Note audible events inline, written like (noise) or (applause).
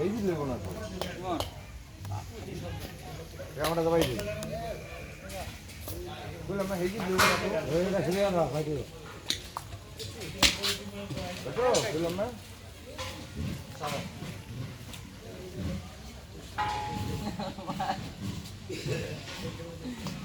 এই দিন নেব না। আমরা তো। বাইরে। বললাম না হেজি দেবো না হয়ে গেছে না বাইরে। দেখো বললাম না Thank (laughs) you.